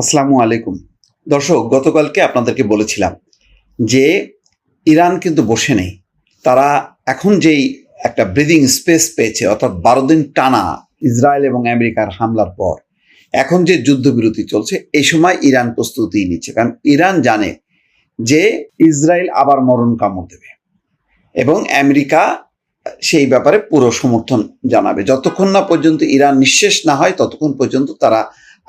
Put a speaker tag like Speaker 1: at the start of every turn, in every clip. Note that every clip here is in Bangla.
Speaker 1: আসসালামু আলাইকুম। দর্শক, গতকালকে আপনাদেরকে বলেছিলাম যে ইরান কিন্তু বসে নেই। তারা এখন যেই একটা ব্রিদিং স্পেস পেয়েছে, অর্থাৎ বারো দিন টানা ইসরায়েল এবং আমেরিকার হামলার পর, এখন যে যুদ্ধবিরতি চলছে, এই সময় ইরান প্রস্তুতি নিচ্ছে। কারণ ইরান জানে যে ইসরায়েল আবার মরণ কামড় দেবে এবং আমেরিকা সেই ব্যাপারে পুরো সমর্থন জানাবে। যতক্ষণ না পর্যন্ত ইরান নিঃশেষ না হয়, ততক্ষণ পর্যন্ত তারা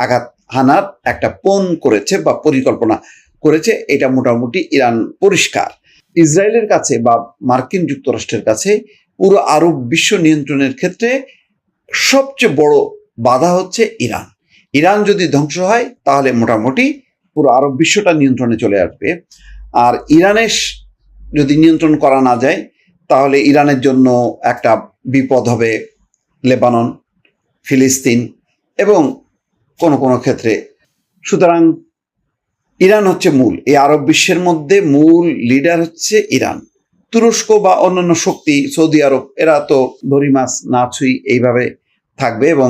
Speaker 1: আঘাত হানার একটা পণ করেছে বা পরিকল্পনা করেছে, এটা মোটামুটি ইরান পরিষ্কার। ইসরায়েলের কাছে বা মার্কিন যুক্তরাষ্ট্রের কাছে পুরো আরব বিশ্ব নিয়ন্ত্রণের ক্ষেত্রে সবচেয়ে বড় বাধা হচ্ছে ইরান। ইরান যদি ধ্বংস হয়, তাহলে মোটামুটি পুরো আরব বিশ্বটা নিয়ন্ত্রণে চলে আসবে। আর ইরানের যদি নিয়ন্ত্রণ করা না যায়, তাহলে ইরানের জন্য একটা বিপদ হবে লেবানন, ফিলিস্তিন এবং কোনো কোনো ক্ষেত্রে। সুতরাং ইরান হচ্ছে মূল। এই আরব বিশ্বের মধ্যে মূল লিডার হচ্ছে ইরান। তুরস্ক বা অন্যান্য শক্তি, সৌদি আরব, এরা তো দড়ি, মাছ না ছুঁই এইভাবে থাকবে এবং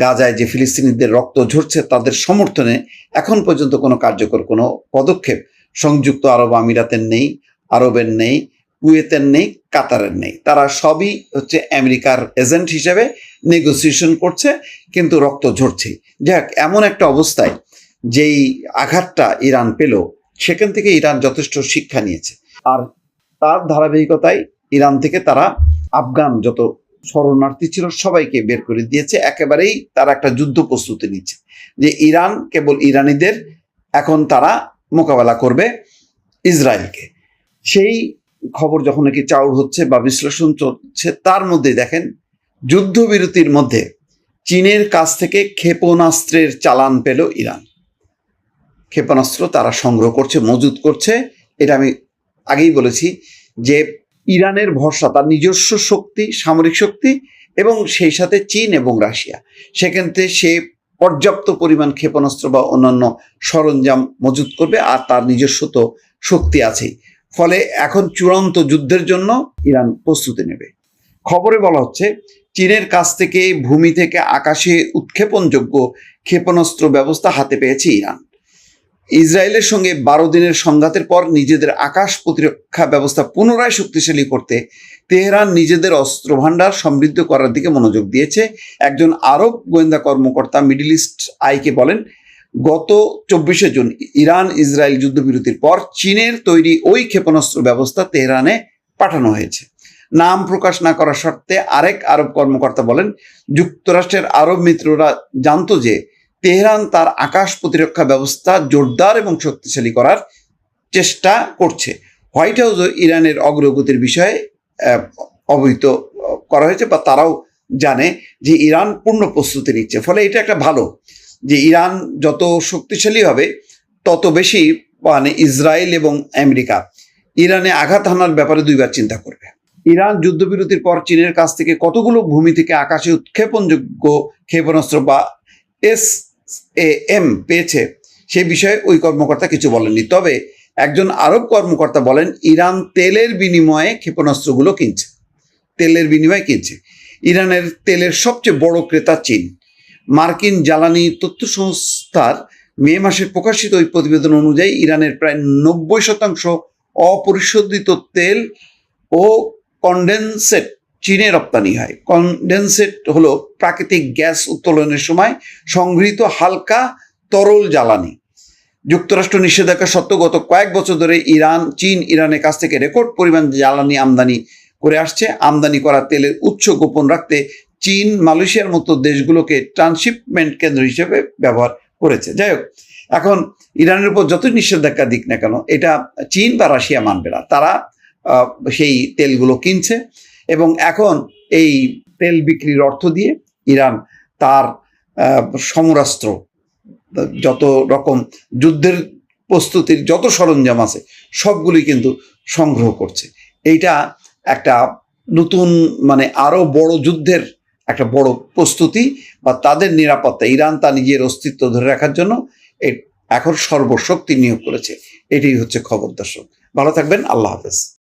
Speaker 1: গাজায় যে ফিলিস্তিনিদের রক্ত ঝরছে, তাদের সমর্থনে এখন পর্যন্ত কোনো কার্যকর কোনো পদক্ষেপ সংযুক্ত আরব আমিরাতের নেই, আরবের নেই। কুয়েতের নেই, কাতারের নেই। তারা সবই হচ্ছে আমেরিকার এজেন্ট হিসেবে নেগোসিয়েশন করছে, কিন্তু রক্ত ঝরছে। যাক, এমন একটা অবস্থায় যেই আঘাতটা ইরান পেল, সেখান থেকে ইরান যথেষ্ট শিক্ষা নিয়েছে। আর তার ধারাবাহিকতায় ইরান থেকে তারা আফগান যত শরণার্থী ছিল, সবাইকে বের করে দিয়েছে। একেবারেই তারা একটা যুদ্ধ প্রস্তুতি নিচ্ছে যে ইরান কেবল ইরানিদের এখন তারা মোকাবেলা করবে ইসরায়েলকে। সেই খবর যখন নাকি চাউর হচ্ছে বা বিশ্লেষণ চলছে, তার মধ্যে দেখেন, যুদ্ধবিরতির মধ্যে চীনের কাছ থেকে ক্ষেপণাস্ত্রের চালান পেল ইরান। ক্ষেপণাস্ত্র তারা সংগ্রহ করছে, মজুত করছে। এটা আমি আগেই বলেছি যে ইরানের ভরসা, তার নিজস্ব শক্তি, সামরিক শক্তি এবং সেই সাথে চীন এবং রাশিয়া। সেখান থেকে সে পর্যাপ্ত পরিমাণ ক্ষেপণাস্ত্র বা অন্যান্য সরঞ্জাম মজুত করবে আর তার নিজস্ব তো শক্তি আছেই। ফলে এখন চূড়ান্ত যুদ্ধের জন্য ইরান প্রস্তুতি নেবে। খবরে বলা হচ্ছে, চীনের কাছ থেকে ভূমি থেকে আকাশে উৎক্ষেপণযোগ্য ক্ষেপণাস্ত্র ব্যবস্থা হাতে পেয়েছে ইরান। ইসরায়েলের সঙ্গে বারো দিনের সংঘাতের পর নিজেদের আকাশ প্রতিরক্ষা ব্যবস্থা পুনরায় শক্তিশালী করতে তেহরান নিজেদের অস্ত্র ভাণ্ডার সমৃদ্ধ করার দিকে মনোযোগ দিয়েছে। একজন আরব গোয়েন্দা কর্মকর্তা মিডল ইস্ট আইকে বলেন গত চব্বিশে জুন ইরান ইসরায়েল যুদ্ধবিরতির পর চীনের তৈরি ওই ক্ষেপণাস্ত্র ব্যবস্থা তেহরানে পাঠানো হয়েছে। নাম প্রকাশ না করার শর্তে আরেক আরব কর্মকর্তা বলেন, যুক্তরাষ্ট্রের আরব মিত্ররা জানতো যে তেহরান তার আকাশ প্রতিরক্ষা ব্যবস্থা জোরদার এবং শক্তিশালী করার চেষ্টা করছে। হোয়াইট হাউসও ইরানের অগ্রগতির বিষয়ে অবহিত করা হয়েছে বা তারাও জানে যে ইরান পূর্ণ প্রস্তুতি নিচ্ছে। ফলে এটা একটা ভালো যে ইরান যত শক্তিশালী হবে, তত বেশি মানে ইসরায়েল এবং আমেরিকা ইরানে আঘাত হানার ব্যাপারে দুইবার চিন্তা করবে। ইরান যুদ্ধবিরতির পর চীনের কাছ থেকে কতগুলো ভূমি থেকে আকাশে উৎক্ষেপণযোগ্য ক্ষেপণাস্ত্র বা এস এ এম পেয়েছে, সে বিষয়ে ওই কর্মকর্তা কিছু বলেননি। তবে একজন আরব কর্মকর্তা বলেন, ইরান তেলের বিনিময়ে ক্ষেপণাস্ত্রগুলো কিনছে। তেলের বিনিময়ে কিনছে। ইরানের তেলের সবচেয়ে বড় ক্রেতা চীন। মার্কিন জ্বালানি তথ্য সংস্থার মে মাসে প্রকাশিত ওই প্রতিবেদন অনুযায়ী ইরানের প্রায় নব্বই শতাংশ অপরিশোধিত তেল ও কন্ডেনসেট চীনে রপ্তানি হয়। কন্ডেনসেট হলো প্রাকৃতিক গ্যাস উত্তোলনের সময় সংগৃহীত হালকা তরল জ্বালানি। যুক্তরাষ্ট্র নিষেধাজ্ঞা সত্ত্বেও গত কয়েক বছর ধরে ইরান, চীন, ইরানের কাছ থেকে রেকর্ড পরিমাণ জ্বালানি আমদানি করে আসছে। আমদানি করা তেলের উৎস গোপন রাখতে চীন, মালয়েশিয়ার মতো দেশগুলোকে ট্রান্সশিপমেন্ট কেন্দ্র হিসেবে ব্যবহার করেছে। যাই হোক, এখন ইরানের উপর যতই নিষেধাজ্ঞা দিক না কেন, এটা চীন বা রাশিয়া মানবে না। তারা সেই তেলগুলো কিনছে এবং এখন এই তেল বিক্রির অর্থ দিয়ে ইরান তার সমরাস্ত্র, যত রকম যুদ্ধের প্রস্তুতির যত সরঞ্জাম আছে, সবগুলি কিন্তু সংগ্রহ করছে। এইটা একটা নতুন মানে আরও বড় যুদ্ধের একটা বড় প্রস্তুতি বা তাদের নিরাপত্তা, ইরান তা নিজের অস্তিত্ব ধরে রাখার জন্য এখন সর্বশক্তি নিয়োগ করেছে। এটাই হচ্ছে খবর দর্শক। ভালো থাকবেন, আল্লাহ হাফেজ।